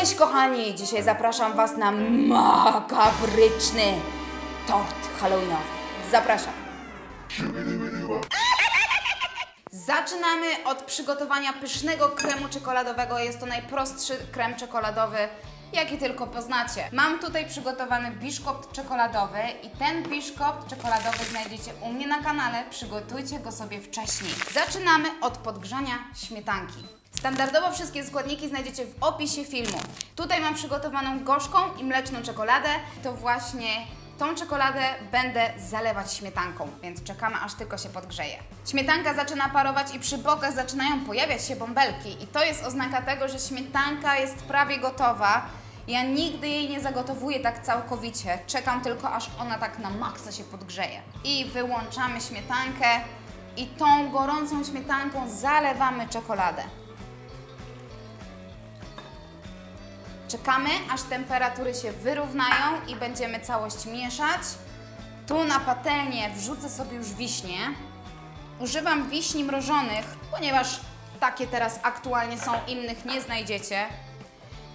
Cześć kochani! Dzisiaj zapraszam Was na makabryczny tort halloweenowy. Zapraszam. Zaczynamy od przygotowania pysznego kremu czekoladowego. Jest to najprostszy krem czekoladowy, jaki tylko poznacie. Mam tutaj przygotowany biszkopt czekoladowy i ten biszkopt czekoladowy znajdziecie u mnie na kanale. Przygotujcie go sobie wcześniej. Zaczynamy od podgrzania śmietanki. Standardowo wszystkie składniki znajdziecie w opisie filmu. Tutaj mam przygotowaną gorzką i mleczną czekoladę. To właśnie Tą czekoladę będę zalewać śmietanką, więc czekamy aż tylko się podgrzeje. Śmietanka zaczyna parować i przy bokach zaczynają pojawiać się bąbelki i to jest oznaka tego, że śmietanka jest prawie gotowa. Ja nigdy jej nie zagotowuję tak całkowicie, czekam tylko aż ona tak na maksa się podgrzeje. I wyłączamy śmietankę i tą gorącą śmietanką zalewamy czekoladę. Czekamy, aż temperatury się wyrównają i będziemy całość mieszać. Tu na patelnię wrzucę sobie już wiśnie. Używam wiśni mrożonych, ponieważ takie teraz aktualnie są, innych nie znajdziecie.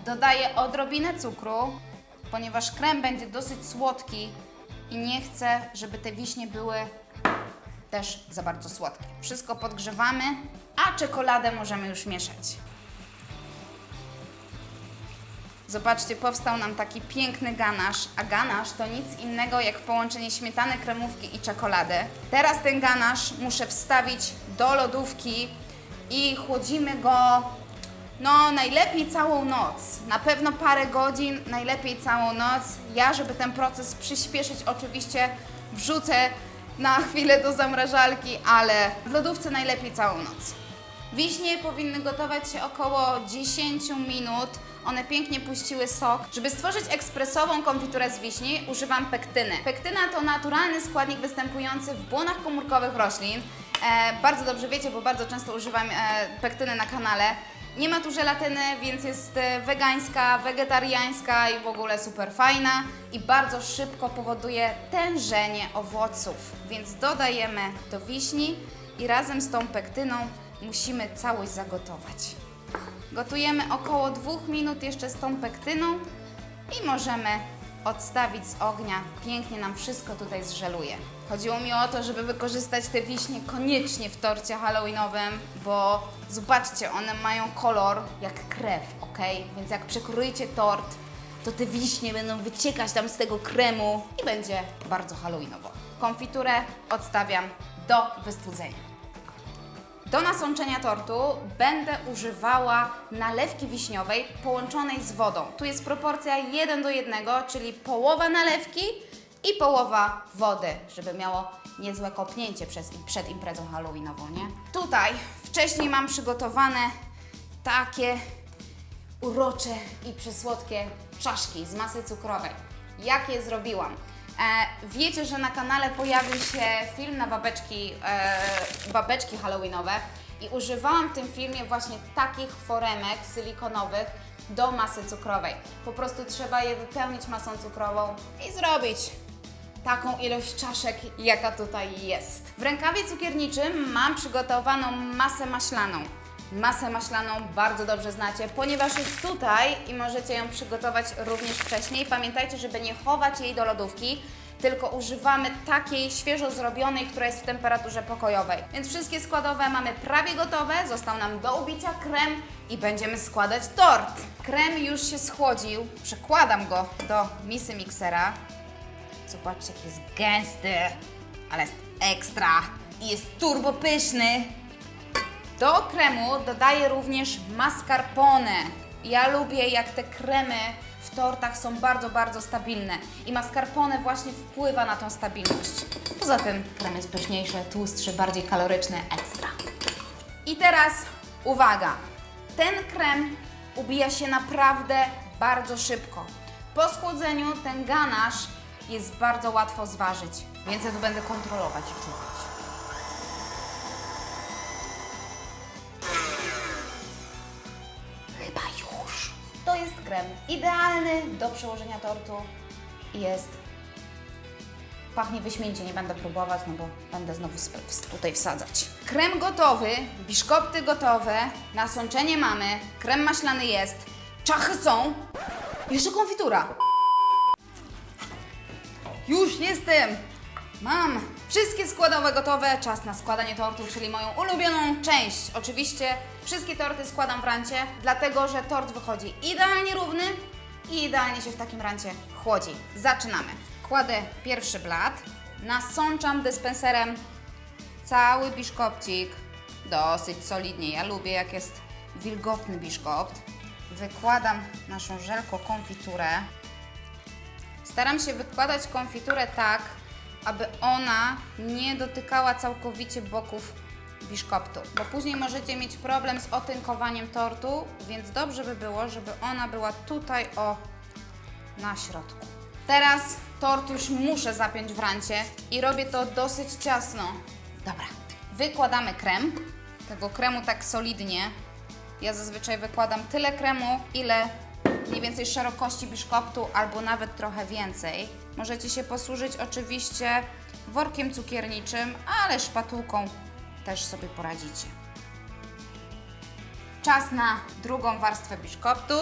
Dodaję odrobinę cukru, ponieważ krem będzie dosyć słodki i nie chcę, żeby te wiśnie były też za bardzo słodkie. Wszystko podgrzewamy, a czekoladę możemy już mieszać. Zobaczcie, powstał nam taki piękny ganasz, a ganasz to nic innego jak połączenie śmietany, kremówki i czekolady. Teraz ten ganasz muszę wstawić do lodówki i chłodzimy go no najlepiej całą noc, na pewno parę godzin, najlepiej całą noc. Ja, żeby ten proces przyspieszyć, oczywiście wrzucę na chwilę do zamrażalki, ale w lodówce najlepiej całą noc. Wiśnie powinny gotować się około 10 minut. One pięknie puściły sok. Żeby stworzyć ekspresową konfiturę z wiśni, używam pektyny. Pektyna to naturalny składnik występujący w błonach komórkowych roślin. E, bardzo dobrze wiecie, bo bardzo często używam e, pektyny na kanale. Nie ma tu żelatyny, więc jest e, wegańska, wegetariańska i w ogóle super fajna i bardzo szybko powoduje tężenie owoców. Więc dodajemy do wiśni i razem z tą pektyną musimy całość zagotować. Gotujemy około 2 minut jeszcze z tą pektyną i możemy odstawić z ognia. Pięknie nam wszystko tutaj zżeluje. Chodziło mi o to, żeby wykorzystać te wiśnie koniecznie w torcie halloweenowym, bo zobaczcie, one mają kolor jak krew, ok? Więc jak przekroicie tort, to te wiśnie będą wyciekać tam z tego kremu i będzie bardzo halloweenowo. Konfiturę odstawiam do wystudzenia. Do nasączenia tortu będę używała nalewki wiśniowej połączonej z wodą. Tu jest proporcja 1 do 1, czyli połowa nalewki i połowa wody, żeby miało niezłe kopnięcie przez, przed imprezą halloweenową, nie? Tutaj wcześniej mam przygotowane takie urocze i przesłodkie czaszki z masy cukrowej. Jak je zrobiłam? E, wiecie, że na kanale pojawił się film na babeczki, e, babeczki halloweenowe i używałam w tym filmie właśnie takich foremek silikonowych do masy cukrowej. Po prostu trzeba je wypełnić masą cukrową i zrobić taką ilość czaszek, jaka tutaj jest. W rękawie cukierniczym mam przygotowaną masę maślaną. Masę maślaną bardzo dobrze znacie, ponieważ jest tutaj i możecie ją przygotować również wcześniej. Pamiętajcie, żeby nie chować jej do lodówki, tylko używamy takiej świeżo zrobionej, która jest w temperaturze pokojowej. Więc wszystkie składowe mamy prawie gotowe, został nam do ubicia krem i będziemy składać tort. Krem już się schłodził, przekładam go do misy miksera. Zobaczcie, jaki jest gęsty, ale jest ekstra i jest turbo pyszny. Do kremu dodaję również mascarpone. Ja lubię, jak te kremy w tortach są bardzo, bardzo stabilne i mascarpone właśnie wpływa na tą stabilność. Poza tym krem jest pyszniejszy, tłustszy, bardziej kaloryczny, ekstra. I teraz uwaga, ten krem ubija się naprawdę bardzo szybko. Po schłodzeniu ten ganasz jest bardzo łatwo zważyć, więc ja to będę kontrolować i czuwać. Krem idealny do przełożenia tortu i jest. Pachnie wyśmienicie, nie będę próbować, no bo będę znowu tutaj wsadzać. Krem gotowy, biszkopty gotowe, nasączenie mamy, krem maślany jest. Czachy są. Jeszcze konfitura. Już jestem. Mam wszystkie składowe gotowe. Czas na składanie tortu, czyli moją ulubioną część. Oczywiście wszystkie torty składam w rancie, dlatego że tort wychodzi idealnie równy i idealnie się w takim rancie chłodzi. Zaczynamy. Kładę pierwszy blat, nasączam dyspenserem cały biszkopcik, dosyć solidnie. Ja lubię jak jest wilgotny biszkopt. Wykładam naszą żelko konfiturę. Staram się wykładać konfiturę tak, aby ona nie dotykała całkowicie boków biszkoptu, bo później możecie mieć problem z otynkowaniem tortu, więc dobrze by było, żeby ona była tutaj o na środku. Teraz tort już muszę zapiąć w rancie i robię to dosyć ciasno. Dobra, wykładamy krem. Tego kremu tak solidnie. Ja zazwyczaj wykładam tyle kremu, ile mniej więcej szerokości biszkoptu, albo nawet trochę więcej. Możecie się posłużyć oczywiście workiem cukierniczym, ale szpatułką też sobie poradzicie. Czas na drugą warstwę biszkoptu.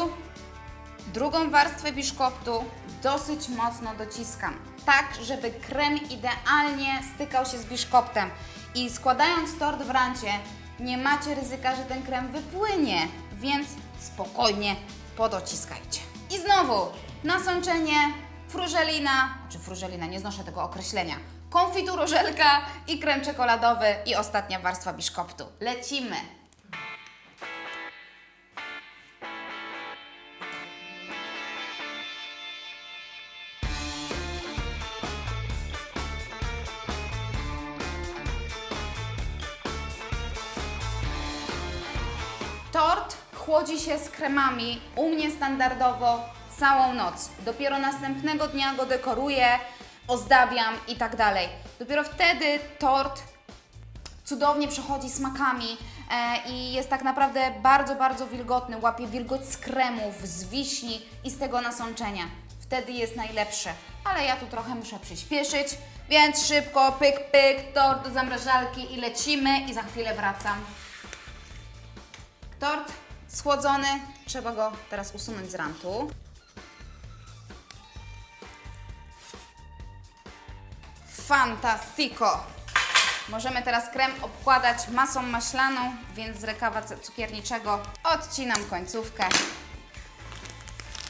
Drugą warstwę biszkoptu dosyć mocno dociskam, tak żeby krem idealnie stykał się z biszkoptem. I składając tort w rancie, nie macie ryzyka, że ten krem wypłynie, więc spokojnie podociskajcie. I znowu nasączenie, frużelina, czy frużelina, nie znoszę tego określenia, konfitur żelka i krem czekoladowy i ostatnia warstwa biszkoptu. Lecimy! Chłodzi się z kremami u mnie standardowo całą noc. Dopiero następnego dnia go dekoruję, ozdabiam i tak dalej. Dopiero wtedy tort cudownie przechodzi smakami e, i jest tak naprawdę bardzo, bardzo wilgotny. Łapie wilgoć z kremów, z wiśni i z tego nasączenia. Wtedy jest najlepszy. Ale ja tu trochę muszę przyspieszyć, więc szybko, pyk, pyk, tort do zamrażalki i lecimy i za chwilę wracam. Tort schłodzony, trzeba go teraz usunąć z rantu. Fantastico! Możemy teraz krem obkładać masą maślaną, więc z rękawa cukierniczego odcinam końcówkę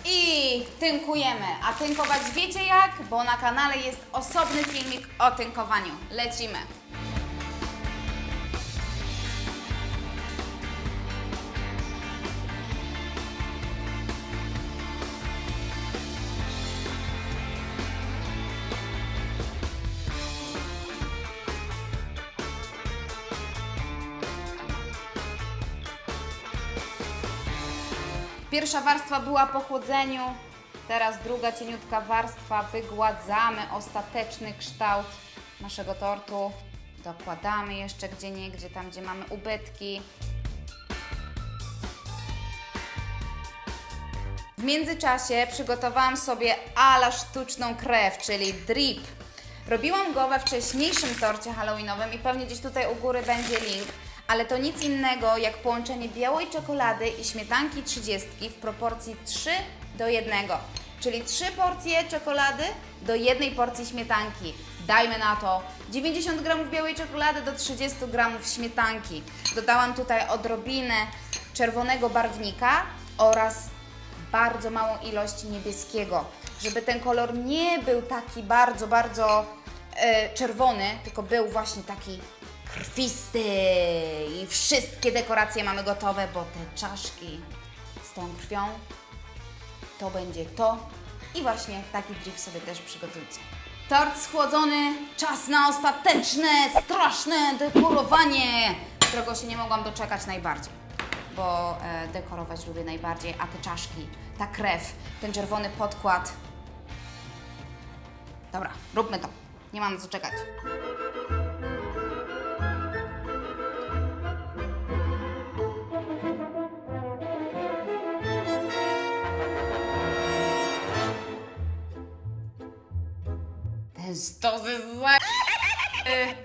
i tynkujemy. A tynkować wiecie jak? Bo na kanale jest osobny filmik o tynkowaniu. Lecimy. Pierwsza warstwa była po chłodzeniu, teraz druga cieniutka warstwa. Wygładzamy ostateczny kształt naszego tortu. Dokładamy jeszcze gdzie nie, gdzie tam, gdzie mamy ubytki. W międzyczasie przygotowałam sobie ala sztuczną krew, czyli drip. Robiłam go we wcześniejszym torcie halloweenowym i pewnie gdzieś tutaj u góry będzie link, ale to nic innego jak połączenie białej czekolady i śmietanki 30 w proporcji 3 do 1, czyli 3 porcje czekolady do jednej porcji śmietanki. Dajmy na to 90 g białej czekolady do 30 g śmietanki. Dodałam tutaj odrobinę czerwonego barwnika oraz bardzo małą ilość niebieskiego, żeby ten kolor nie był taki bardzo, bardzo e, czerwony, tylko był właśnie taki krwisty i wszystkie dekoracje mamy gotowe, bo te czaszki z tą krwią to będzie to i właśnie taki drip sobie też przygotujcie. Tort schłodzony, czas na ostateczne, straszne dekorowanie, którego się nie mogłam doczekać najbardziej bo e, dekorować lubię najbardziej, a te czaszki, ta krew, ten czerwony podkład. Dobra, róbmy to. Nie mam na co czekać. Ten stos jest za... E,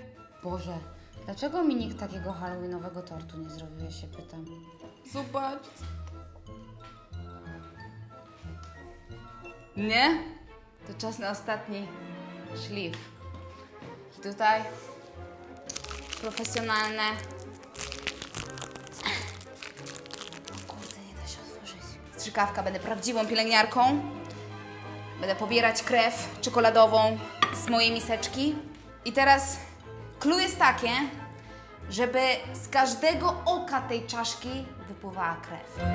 Boże, dlaczego mi nikt takiego halloweenowego tortu nie zrobił, ja się pytam. Zobacz. Nie? To czas na ostatni szlif. I tutaj profesjonalne. O kurde, nie da się otworzyć. Strzykawka, będę prawdziwą pielęgniarką. Będę pobierać krew czekoladową z mojej miseczki. I teraz clue jest takie, żeby z każdego oka tej czaszki wypływała krew.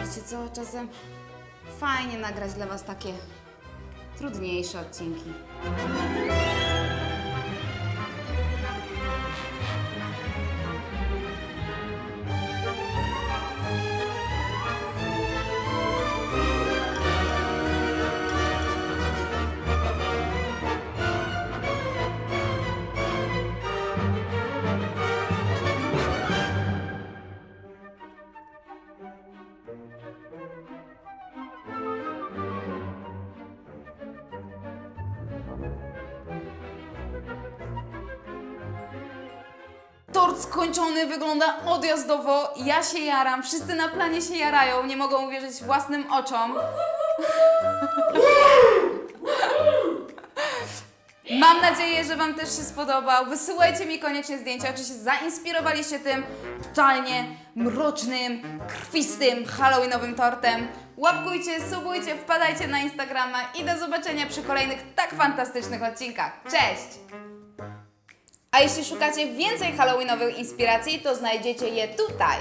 Wiecie co, czasem fajnie nagrać dla Was takie trudniejsze odcinki. Tort skończony, wygląda odjazdowo. Ja się jaram, wszyscy na planie się jarają, nie mogą uwierzyć własnym oczom. Mam nadzieję, że Wam też się spodobał. Wysyłajcie mi koniecznie zdjęcia, czy się zainspirowaliście tym totalnie mrocznym, krwistym, halloweenowym tortem. Łapkujcie, subujcie, wpadajcie na Instagrama i do zobaczenia przy kolejnych tak fantastycznych odcinkach. Cześć! A jeśli szukacie więcej halloweenowych inspiracji, to znajdziecie je tutaj.